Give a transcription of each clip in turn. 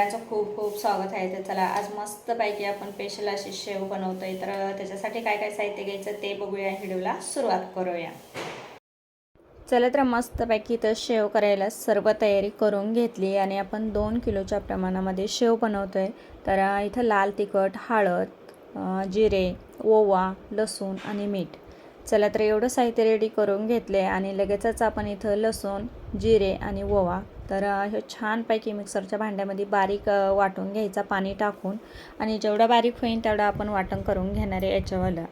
सगळ्यांचं खूप खूप स्वागत आहे. तर चला आज मस्तपैकी आपण स्पेशल अशी शेव बनवतोय. तर त्याच्यासाठी काय काय साहित्य घ्यायचं ते बघूया व्हिडिओला. सुरुवात करूया. चला तर मस्तपैकी इथं शेव करायला सर्व तयारी करून घेतली आणि आपण दोन किलोच्या प्रमाणामध्ये शेव बनवतोय. तर इथं लाल तिखट हळद जिरे ओवा लसूण आणि मीठ. चला तर एवढं साहित्य रेडी करून घेतले आणि लगेचच आपण इथं लसूण जिरे आणि ओवा तर हे छानपैकी मिक्सरच्या भांड्यामध्ये बारीक वाटून घ्यायचा पाणी टाकून आणि जेवढा बारीक होईल तेवढं आपण वाटण करून घेणार आहे याच्यावालं.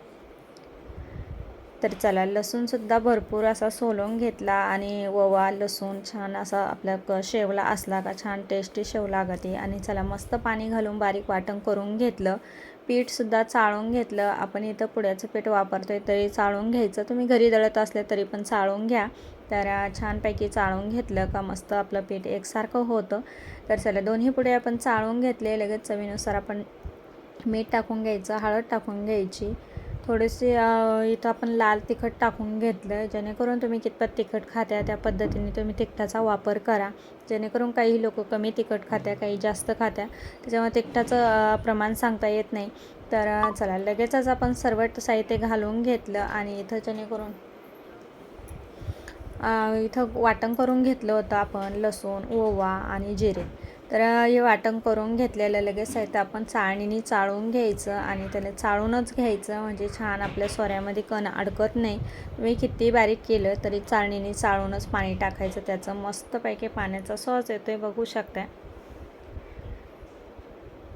तर चला लसूणसुद्धा भरपूर असा सोलून घेतला आणि ओवा लसूण छान असा आपल्या क शेवला असला का छान टेस्टी शेव लागते आणि चला मस्त पाणी घालून बारीक वाटण करून घेतलं. पीठसुद्धा चाळून घेतलं. आपण इथं पुड्याचं पीठ वापरतो आहे तरी चाळून घ्यायचं. तुम्ही घरी दळत असले तरी पण चाळून घ्या. तर छानपैकी चाळून घेतलं का मस्त आपलं पीठ एकसारखं होतं. तर चला दोन्ही पुढे आपण चाळून घेतले. लगेच चवीनुसार आपण मीठ टाकून घ्यायचं हळद टाकून घ्यायची. थोडीशी इथं आपण लाल तिखट टाकून घेतलं. जेणेकरून तुम्ही कितपत तिखट खात्या त्या पद्धतीने तुम्ही तिखटाचा वापर करा. जेणेकरून काही लोक कमी तिखट खात्या काही जास्त खात्या. त्याच्यामुळे तिखटाचं प्रमाण सांगता येत नाही. तर चला लगेचच आपण सर्व साहित्य घालून घेतलं आणि इथं जेणेकरून इथं वाटण करून घेतलं होतं आपण लसूण ओवा आणि जिरे. तर हे वाटण करून घेतलेलं लगेच साहित्य आपण चाळणीने चाळून घ्यायचं आणि त्याला चाळूनच घ्यायचं. म्हणजे छान आपल्या सोऱ्यामध्ये कण अडकत नाही. तुम्ही किती बारीक केलं तरी चाळणीने चाळूनच पाणी टाकायचं. त्याचं मस्तपैकी पाण्याचा सॉस येतो आहे बघू शकता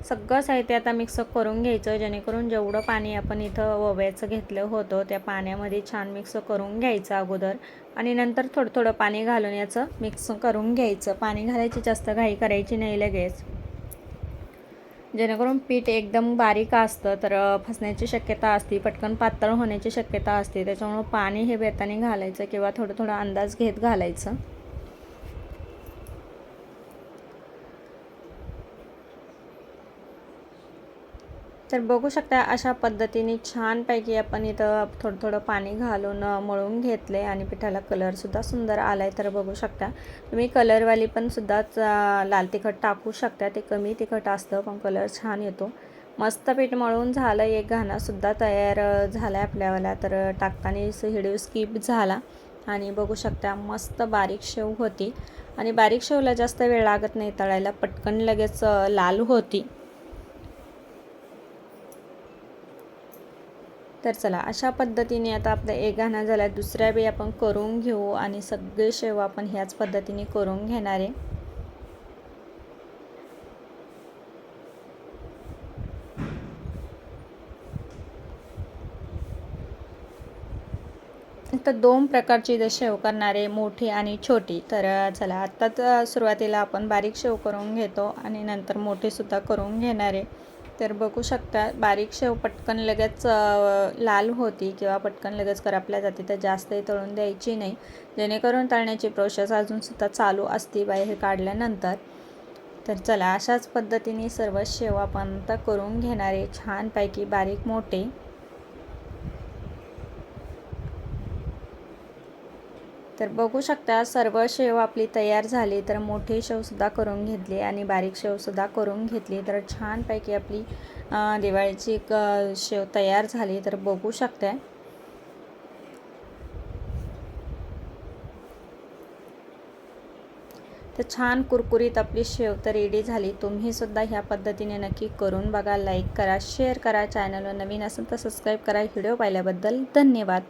सगळं साहित्य आता मिक्स करून घ्यायचं जेणेकरून जेवढं पाणी आपण इथं ओव्याचं घेतलं होतं त्या पाण्यामध्ये छान मिक्स करून घ्यायचं अगोदर. आणि नंतर थोडं थोडं पाणी घालून याचं मिक्स करून घ्यायचं. पाणी घालायची जास्त घाई करायची नाही लगेच. जेणेकरून पीठ एकदम बारीक असतं तर फसण्याची शक्यता असते पटकन पातळ होण्याची शक्यता असते. त्याच्यामुळं पाणी हे बेताने घालायचं किंवा थोडं थोडं अंदाज घेत घालायचं. तर बघू शकता अशा पद्धतीने छानपैकी आपण इथं थोडं थोडं पाणी घालून मळून घेतले आणि पिठाला कलरसुद्धा सुंदर आला आहे तर बघू शकता तुम्ही कलरवाली पण सुद्धा च- लाल तिखट टाकू शकता. ते कमी तिखट असतं पण कलर छान येतो. मस्त पीठ मळून झालं एक घाणासुद्धा तयार झाला आहे आपल्यावाला. तर टाकताना व्हिडिओ स्किप झाला आणि बघू शकता मस्त बारीक शेव होती. आणि बारीक शेवला जास्त वेळ लागत नाही तळायला. पटकन लगेच लाल होती. तर चला अशा पद्धतीने आता आपला एक गाणं झाला. दुसऱ्या बी आपण करून घेऊ आणि सगळे शेव आपण ह्याच पद्धतीने करून घेणार आहे. तर दोन प्रकारची इथं शेव करणारे मोठी आणि छोटी. तर चला आत्ताच सुरुवातीला आपण बारीक शेव करून घेतो आणि नंतर मोठीसुद्धा करून घेणार आहे. तर बघू शकता बारीक शेव पटकन लगेच लाल होती किंवा पटकन लगेच करपल्या जाते तर जास्तही तळून द्यायची नाही. जेणेकरून तळण्याची प्रोसेस अजूनसुद्धा चालू असते बाहेर काढल्यानंतर. तर चला अशाच पद्धतीने सर्व शेव आपण आता करून घेणारे. छानपैकी बारीक मोठे. तर बघू शकता सर्व शेव आपली तयार झाली तर मोठी शेवसुद्धा करून घेतली आणि बारीक शेवसुद्धा करून घेतली. तर छानपैकी आपली दिवाळीची क शेव तयार झाली. तर बघू शकता. तर छान कुरकुरीत आपली शेव तर रेडी झाली. तुम्हीसुद्धा ह्या पद्धतीने नक्की करून बघा लाईक करा शेअर करा. चॅनलवर नवीन असेल तर सबस्क्राईब करा. व्हिडिओ पाहिल्याबद्दल धन्यवाद.